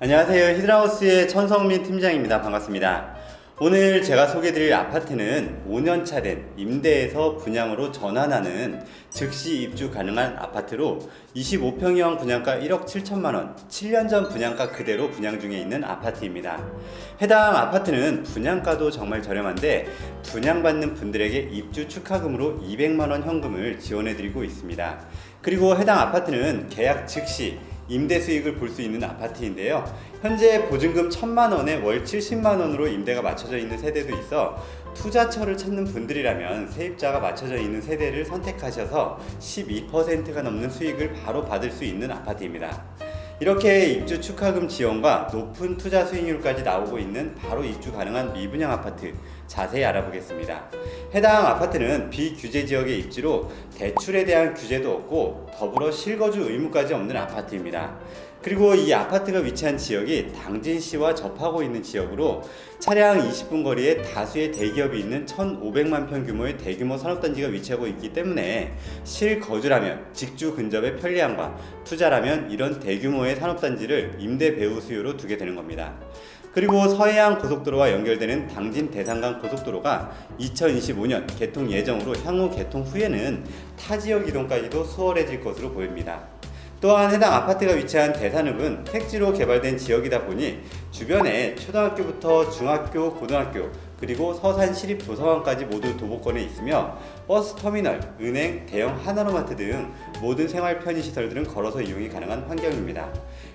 안녕하세요. 히드라우스의 천성민 팀장입니다. 반갑습니다. 오늘 제가 소개드릴 아파트는 5년차 된 임대에서 분양으로 전환하는 즉시 입주 가능한 아파트로 25평형 분양가 1억 7천만 원, 7년 전 분양가 그대로 분양 중에 있는 아파트입니다. 해당 아파트는 분양가도 정말 저렴한데 분양받는 분들에게 입주 축하금으로 200만 원 현금을 지원해 드리고 있습니다. 그리고 해당 아파트는 계약 즉시 임대 수익을 볼 수 있는 아파트인데요. 현재 보증금 1천만 원에 월 70만 원으로 임대가 맞춰져 있는 세대도 있어 투자처를 찾는 분들이라면 세입자가 맞춰져 있는 세대를 선택하셔서 12%가 넘는 수익을 바로 받을 수 있는 아파트입니다. 이렇게 입주 축하금 지원과 높은 투자 수익률까지 나오고 있는 바로 입주 가능한 미분양 아파트 자세히 알아보겠습니다. 해당 아파트는 비규제 지역의 입지로 대출에 대한 규제도 없고 더불어 실거주 의무까지 없는 아파트입니다. 그리고 이 아파트가 위치한 지역이 당진시와 접하고 있는 지역으로 차량 20분 거리에 다수의 대기업이 있는 1,500만 평 규모의 대규모 산업단지가 위치하고 있기 때문에 실거주라면 직주 근접의 편리함과 투자라면 이런 대규모의 산업단지를 임대 배후 수요로 두게 되는 겁니다. 그리고 서해안 고속도로와 연결되는 당진 대산강 고속도로가 2025년 개통 예정으로 향후 개통 후에는 타 지역 이동까지도 수월해질 것으로 보입니다. 또한 해당 아파트가 위치한 대산읍은 택지로 개발된 지역이다 보니 주변에 초등학교부터 중학교, 고등학교, 그리고 서산 시립 도서관까지 모두 도보권에 있으며 버스 터미널, 은행, 대형 하나로마트 등 모든 생활 편의 시설들은 걸어서 이용이 가능한 환경입니다.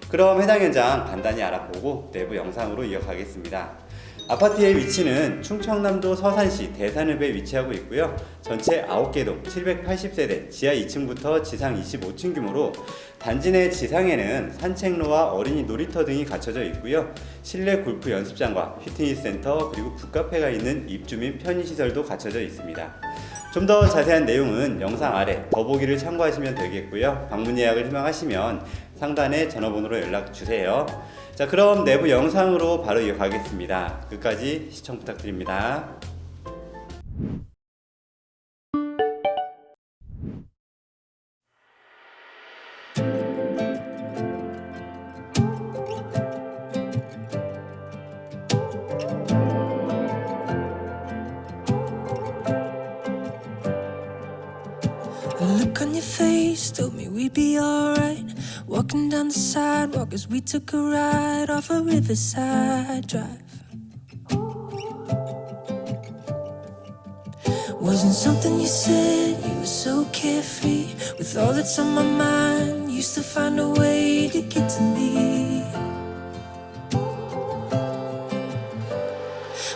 그럼 해당 현장 간단히 알아보고 내부 영상으로 이어가겠습니다. 아파트의 위치는 충청남도 서산시 대산읍에 위치하고 있고요. 전체 9개 동 780세대, 지하 2층부터 지상 25층 규모로 단지 내 지상에는 산책로와 어린이 놀이터 등이 갖춰져 있고요. 실내 골프 연습장과 피트니스 센터 그리고 북카페가 있는 입주민 편의시설도 갖춰져 있습니다. 좀 더 자세한 내용은 영상 아래 더보기를 참고하시면 되겠고요. 방문 예약을 희망하시면 상단에 전화번호로 연락 주세요. 자, 그럼 내부 영상으로 바로 이어가겠습니다. 끝까지 시청 부탁드립니다. Be alright. Walking down the sidewalk as we took a ride off a riverside drive. Wasn't something you said, you were so carefree. With all that's on my mind, used to find a way to get to me.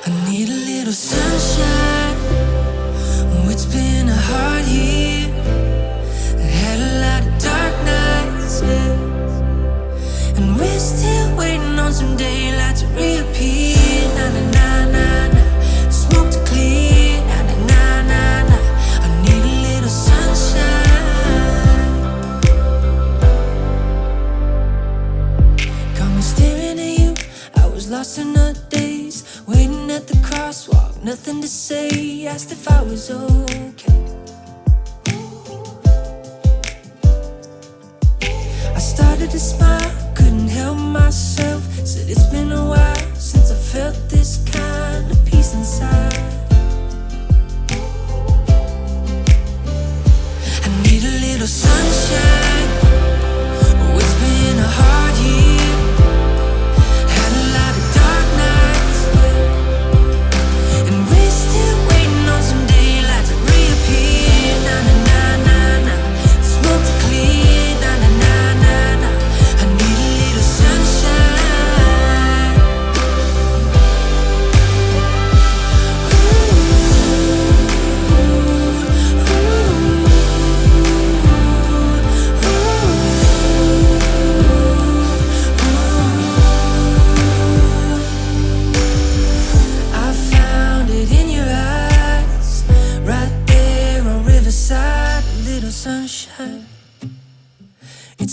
I need a little sunshine. Oh, it's been a hard year. Nothing to say. Asked if I was okay. I started to smile, couldn't help myself. Said it's been a while since I felt this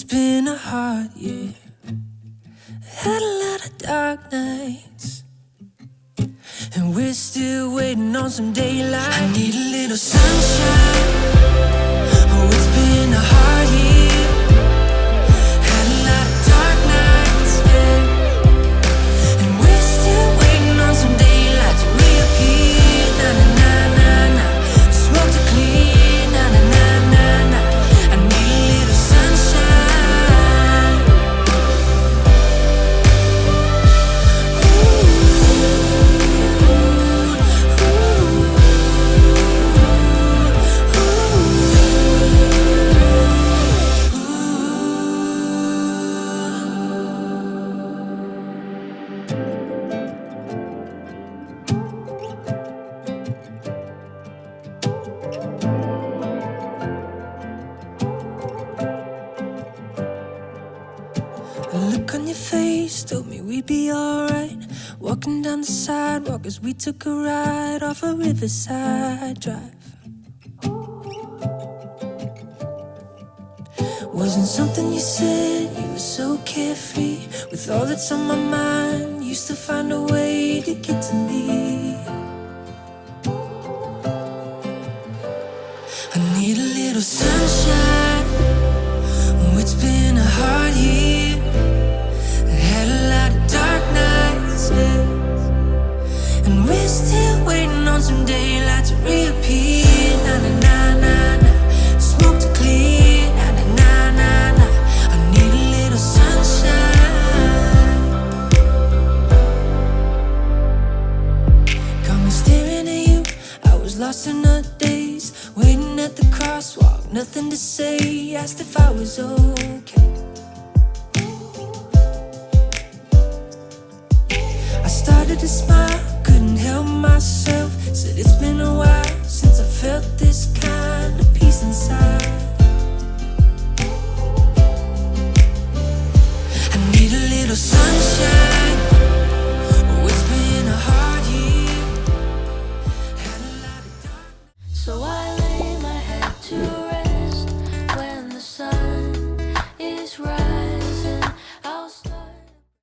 been a hard year. Had a lot of dark nights. And we're still waiting on some daylight. I need a little sunshine. Be alright. Walking down the sidewalk as we took a ride off a riverside drive. Wasn't something you said, you were so carefree. With all that's on my mind, used to find a way to get to me. On some to reappear. Na. Smoke to clear. I need a little sunshine. Me staring at you. I was lost in a daze, waiting at the crosswalk, nothing to say. Asked if I was okay. I started to smile, couldn't help myself. Said it's been a while since I felt this kind of peace inside.